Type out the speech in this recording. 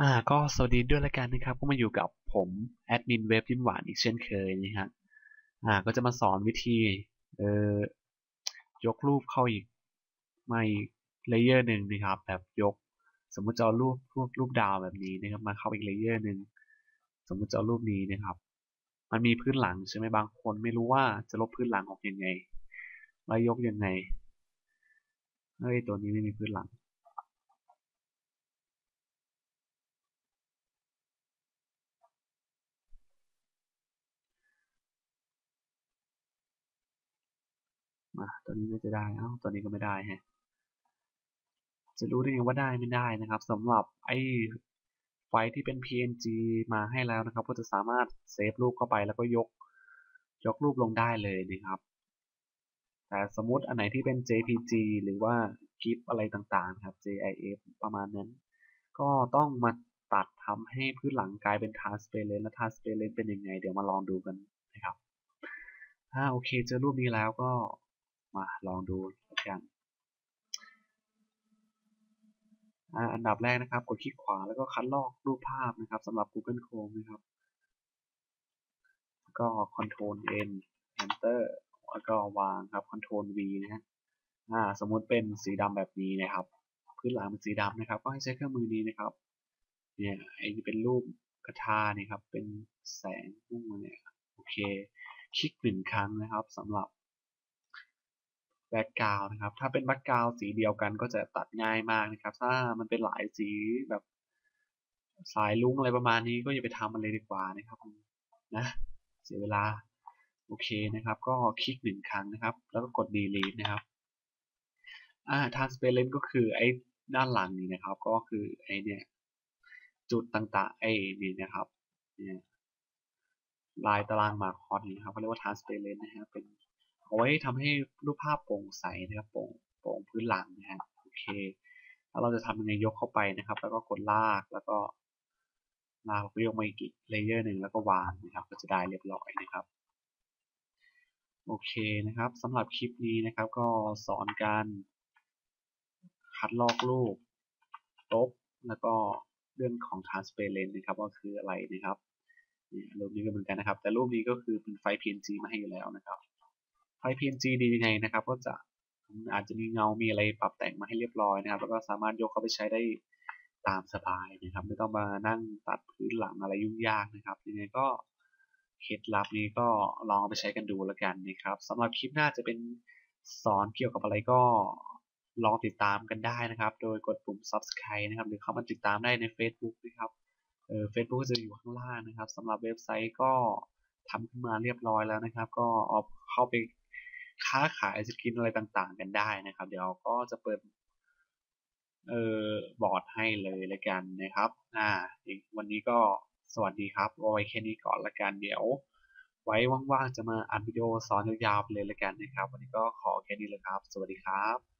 อ่าก็สวัสดีด้วยละกันนะครับ ก็มาอยู่กับผมแอดมินเว็บยิ้มหวานอีกเช่นเคยนะฮะอ่าก็จะมาสอนวิธีเอ่อยกรูปเข้าอีกมาอีกเลเยอร์หนึ่งนะครับ แบบยก สมมุติจะเอารูปรูปรูปดาวแบบนี้นะครับมาเข้าอีกเลเยอร์หนึ่งสมมุติจะเอารูปนี้นะครับ มันมีพื้นหลังใช่ไหมบางคนไม่รู้ว่าจะลบพื้นหลังออกยังไงแล้วยกยังไงเฮ้ยตัวนี้ไม่มีพื้นหลัง มาตัวนี้น่าจะได้เอ้าตัวนี้ก็ไม่ได้ฮะจะรู้ได้ไงว่าได้ไม่ได้นะครับสำหรับไอ้ไฟที่เป็น PNG มาให้แล้วนะครับ ก็จะสามารถเซฟรูปเข้าไปแล้วก็ยกยกรูปลงได้เลยนะครับ แต่สมมติอันไหนที่เป็น JPG หรือว่า GIF อะไรต่างๆครับ JIF ประมาณนั้น ก็ต้องมาตัดทำให้พื้นหลังกลายเป็น transparent และ transparent เป็นยังไง เดี๋ยวมาลองดูกันนะครับ ถ้าโอเคเจอรูปนี้แล้วก็ มาลองดูกันอันดับแรกนะครับ กดคลิกขวาแล้วก็คัดลอกรูปภาพนะครับสำหรับ Google Chrome นะครับ ก็ Ctrl N Enter แล้วก็วางครับ Ctrl V นะฮะสมมุติเป็นสีดำแบบนี้นะครับ พื้นหลังเป็นสีดำนะครับ ก็ให้ใช้เครื่องมือนี้นะครับเนี่ยไอ้นี่เป็นรูปกระทานี่ครับ เป็นแสงพุ่งมาเนี่ยโอเค คลิกหนึ่งครั้งนะครับสำหรับ แบ็กกราวนะครับ ถ้าเป็นแบ็กกราวสีเดียวกันก็จะตัดง่ายมากนะครับ ถ้ามันเป็นหลายสีแบบสายลุ้งอะไรประมาณนี้ก็อย่าไปทำมันเลยดีกว่านะครับนะเสียเวลาโอเคนะครับ ก็คลิกหนึ่งครั้งนะครับ แล้วก็กด delete นะครับอ่า transparent ก็คือไอ้ด้านหลังนี่นะครับ ก็คือไอ้เนี่ยจุดต่างๆไอ้นี่นะครับเนี่ยลายตารางมาคอสนี่นะครับเขาเรียกว่า transparent นะครับเป็น เอาไว้ทำให้รูปภาพโปร่งใสนะครับโปร่งโปร่งพื้นหลังนะฮะโอเค แล้วเราจะทำยังไงยกเข้าไปนะครับ แล้วก็กดลากแล้วก็ลากไปยกมาอีกเลเยอร์หนึ่งแล้วก็วางนะครับ ก็จะได้เรียบร้อยนะครับโอเคนะครับสำหรับคลิปนี้นะครับ ก็สอนการคัดลอกรูปลบแล้วก็เรื่องของ transparent นะครับว่าคืออะไรนะครับรูปนี้ก็เหมือนกันนะครับ แต่รูปนี้ก็คือเป็นไฟล์ PNG มาให้อยู่แล้วนะครับ ไฟล์ PNG ดียังไงนะครับ ก็จะอาจจะมีเงา มีอะไรปรับแต่งมาให้เรียบร้อยนะครับ แล้วก็สามารถยกเข้าไปใช้ได้ตามสบายนะครับ ไม่ต้องมานั่งตัดพื้นหลังอะไรยุ่งยากนะครับ ยังไงก็เคล็ดลับนี้ก็ลองไปใช้กันดูแล้วกันนะครับสำหรับคลิปหน้าจะเป็นสอนเกี่ยวกับอะไรก็ลองติดตามกันได้นะครับ โดยกดปุ่ม subscribe นะครับ หรือเข้ามาติดตามได้ใน Facebook นะครับ เออเฟซบุ๊กจะอยู่ข้างล่างนะครับสำหรับเว็บไซต์ก็ทำขึ้นมาเรียบร้อยแล้วนะครับ ก็เอาเข้าไป ค้าขายสกินอะไรต่างๆ กันได้นะครับ เดี๋ยวก็จะเปิดเออบอร์ดให้เลยละกันนะครับ อ่าวันนี้ก็สวัสดีครับเอาไว้แค่นี้ก่อนละกันเดี๋ยว ไว้ว่างๆจะมาอัดวิดีโอสอนยาวๆไปเลยละกันนะครับ วันนี้ก็ขอแค่นี้เลยครับ สวัสดีครับ